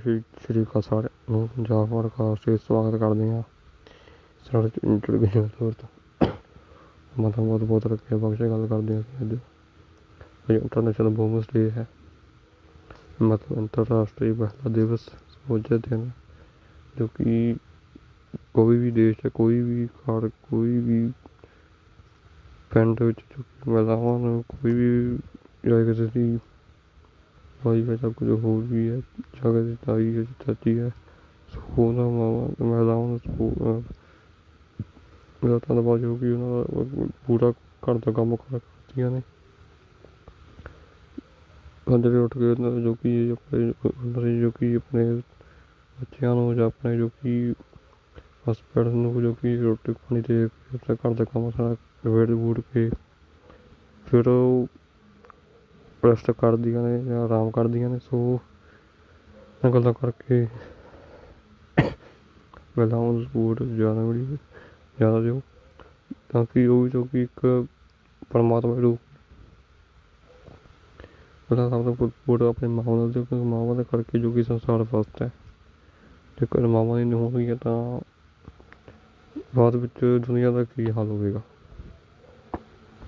ਸ਼੍ਰੀ ਸ਼੍ਰੀ ਅਕਾਲ ਸਾਰਿਆਂ ਨੂੰ, ਪੰਜਾਬ ਪੋਡਕਾਸਟ ਵਿੱਚ ਸਵਾਗਤ ਕਰਦੇ ਹਾਂ। ਸਾਡੇ ਇੰਟਰਵਿਊ ਤੌਰ ਤੋਂ ਮਤਲਬ ਬਹੁਤ ਬਹੁਤ ਰੱਖਿਆ ਬਖਸ਼ੇ ਗੱਲ ਕਰਦੇ ਹਾਂ ਅੱਜ। ਅੱਜ ਇੰਟਰਨੈਸ਼ਨਲ ਵੂਮਨਸ ਡੇ ਹੈ। ਮਤਲਬ ਅੰਤਰਰਾਸ਼ਟਰੀ ਮਹਿਲਾ ਦਿਵਸ ਸਮਝਦੇ ਦਿਨ, ਜੋ ਕਿ ਕੋਈ ਵੀ ਦੇਸ਼ ਹੈ ਕੋਈ ਵੀ ਘਰ, ਕੋਈ ਵੀ ਪਿੰਡ ਵਿੱਚ ਜੋ ਮਹਿਲਾਵਾਂ ਨੂੰ ਕੋਈ ਵੀ ਜਾਂ ਕਿਸੇ ਦੀ ਭਾਈ ਹੈ ਕੁਝ ਹੋਰ ਵੀ ਹੈ। ਜਗ੍ਹਾ ਦੀ ਤਾਈ ਹੈ ਚਾਚੀ ਹੈ। ਸੋ ਉਹਨਾਂ ਮਹਿਲਾਵਾਂ ਨੂੰ ਸਕੂਲ ਮੇਰਾ ਧੰਨਵਾਦ ਜੋ ਕਿ ਉਹਨਾਂ ਦਾ ਪੂਰਾ ਘਰ ਦਾ ਕੰਮ ਕਰਦੀਆਂ ਨੇ। ਬੰਦੇ ਉੱਠ ਕੇ ਜੋ ਕਿ ਆਪਣੇ ਜੋ ਕਿ ਆਪਣੇ ਬੱਚਿਆਂ ਨੂੰ ਜਾਂ ਆਪਣੇ ਜੋ ਕਿ ਹਸਬੈਂਡ ਨੂੰ ਜੋ ਕਿ ਰੋਟੀ ਪਾਣੀ ਦੇ ਕੇ ਘਰ ਦਾ ਕੰਮ ਸਾਰਾ ਵੇੜ ਵੂੜ ਕੇ ਫਿਰ ਉਹ ਰੈਸਟ ਕਰਦੀਆਂ ਨੇ ਜਾਂ ਆਰਾਮ ਕਰਦੀਆਂ ਨੇ, ਸੋ ਇਹਨਾਂ ਗੱਲਾਂ ਕਰਕੇ ਪਹਿਲਾਂ ਨੂੰ ਸਪੋਰਟ ਜ਼ਿਆਦਾ ਮਿਲੀ ਜ਼ਿਆਦਾ ਦਿਓ, ਤਾਂ ਕਿ ਉਹ ਵੀ ਜੋ ਕਿ ਇੱਕ ਪਰਮਾਤਮਾ ਰੂਪ ਪਹਿਲਾਂ ਸਭ ਤੋਂ ਸਪੋਰਟ ਆਪਣੇ ਮਾਵਾਂ ਨਾਲ ਦਿਓ ਕਿਉਂਕਿ ਮਾਵਾਂ ਦੇ ਕਰਕੇ ਜੋ ਕਿ ਸੰਸਾਰ ਫਸਦਾ ਹੈ। ਜੇਕਰ ਮਾਵਾਂ ਦੀ ਨਹੀਂ ਹੋਣਗੀਆਂ ਤਾਂ ਬਾਅਦ ਵਿੱਚ ਦੁਨੀਆ ਦਾ ਕੀ ਹਾਲ ਹੋਵੇਗਾ?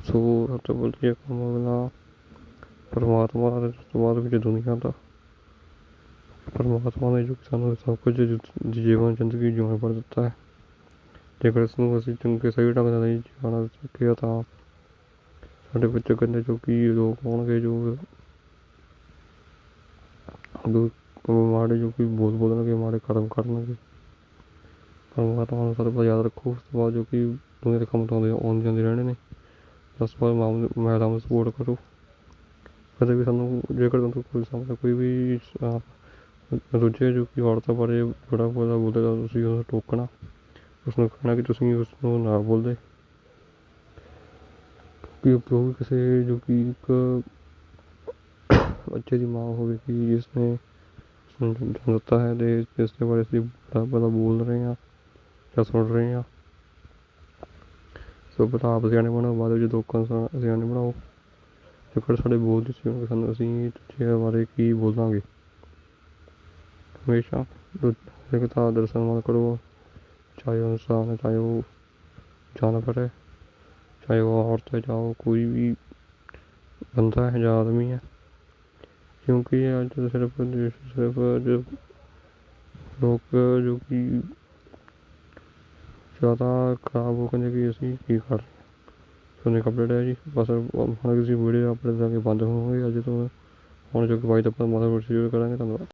ਸੋ ਸਭ ਤੋਂ ਵਧੀਆ ਕੰਮ ਹੋਵੇਗਾ ਪਰਮਾਤਮਾ ਦੇ ਤੋਂ ਬਾਅਦ ਵਿੱਚ ਦੁਨੀਆ ਦਾ। ਪਰਮਾਤਮਾ ਨੇ ਜੋ ਕਿ ਸਾਨੂੰ ਸਭ ਕੁਝ ਜੀਵਨ, ਜ਼ਿੰਦਗੀ ਜਿਉਣ ਪਰ ਦਿੱਤਾ ਹੈ। ਜੇਕਰ ਇਸ ਨੂੰ ਅਸੀਂ ਚੰਗੇ, ਸਹੀ ਢੰਗ ਨਾਲ ਨਹੀਂ ਜਿਉਣਾ ਸਕਿਆ ਤਾਂ ਸਾਡੇ ਵਿੱਚ ਕਹਿੰਦੇ ਜੋ ਕਿ ਲੋਕ ਹੋਣਗੇ, ਜੋ ਉਹ ਮਾੜੇ ਜੋ ਕਿ ਬੋਲ ਬੋਲਣਗੇ, ਮਾੜੇ ਕਰਮ ਕਰਨਗੇ। ਪਰਮਾਤਮਾ ਨੂੰ ਸਰਬਦਾ ਯਾਦ ਰੱਖੋ, ਉਸ ਤੋਂ ਬਾਅਦ ਜੋ ਕਿ ਦੁਨੀਆ ਦੇ ਕੰਮ ਤੋਂ ਆਉਂਦੇ ਰਹਿਣੇ ਨੇ। ਉਸ ਤੋਂ ਬਾਅਦ ਮਾਂ ਮਹਿਲਾਵਾਂ ਨੂੰ ਸਪੋਰਟ ਕਰੋ। ਕਦੇ ਵੀ ਸਾਨੂੰ ਜੇਕਰ ਤੁਹਾਨੂੰ ਕੋਈ ਸਾਹਮਣੇ ਕੋਈ ਵੀ ਦੂਜੇ ਜੋ ਕਿ ਔਰਤਾਂ ਬਾਰੇ ਬੜਾ ਬੋਲਾ ਬੋਲਦਾ ਤਾਂ ਤੁਸੀਂ ਉਸਨੂੰ ਟੋਕਣਾ, ਉਸਨੂੰ ਕਹਿਣਾ ਕਿ ਤੁਸੀਂ ਉਸਨੂੰ ਨਾ ਬੋਲਦੇ। ਕਿ ਉਹ ਕਿਸੇ ਜੋ ਕਿ ਇੱਕ ਬੱਚੇ ਦੀ ਮਾਂ ਹੋਵੇ ਕਿ ਜਿਸ ਨੇ ਦਿੱਤਾ ਹੈ ਤੇ ਇਸ ਦੇ ਬਾਰੇ ਅਸੀਂ ਬੜਾ ਬੜਾ ਬੋਲ ਰਹੇ ਹਾਂ ਜਾਂ ਸੁਣ ਰਹੇ ਹਾਂ। ਸੋ ਬਤਾ ਆਪ ਸਿਆਣੇ ਬਣੋ, ਬਾਅਦ ਵਿੱਚ ਲੋਕਾਂ ਸਿਆਣੇ ਬਣਾਓ। ਜੇਕਰ ਸਾਡੇ ਬੋਲ ਦੀ ਸੀ ਸਾਨੂੰ ਅਸੀਂ ਦੂਜਿਆਂ ਬਾਰੇ ਕੀ ਬੋਲਾਂਗੇ? ਹਮੇਸ਼ਾ ਦੂਜੇ ਦਾ ਆਦਰ ਸਨਮਾਨ ਕਰੋ। ਚਾਹੇ ਉਹ ਇਨਸਾਨ ਹੈ, ਚਾਹੇ ਉਹ ਜਾਨਵਰ ਹੈ, ਚਾਹੇ ਉਹ ਔਰਤ ਹੈ ਜਾਂ ਉਹ ਕੋਈ ਵੀ ਬੰਦਾ ਹੈ, ਜਾਂ ਆਦਮੀ ਹੈ। ਕਿਉਂਕਿ ਅੱਜ ਸਿਰਫ ਸਿਰਫ ਜੋ ਲੋਕ ਜੋ ਕਿ ਜ਼ਿਆਦਾ ਖਰਾਬ ਹੋ ਕਹਿੰਦੇ ਕਿ ਅਸੀਂ ਕੀ ਕਰ ਤੁਹਾਨੂੰ ਹਾਂ ਸੋ ਹੈ ਜੀ। ਬਸ ਹੁਣ ਤੁਸੀਂ ਵੀਡੀਓ ਆਪਣੇ ਜਾ ਕੇ ਬੰਦ ਹੋਣਗੇ। ਅੱਜ ਤੋਂ ਹੁਣ ਜੋ ਕਿ ਬਾਈ ਦਾ ਆਪਾਂ ਮਾਦਾ ਪ੍ਰੋਸੀਜਰ ਕਰਾਂਗੇ। ਧੰਨਵਾਦ।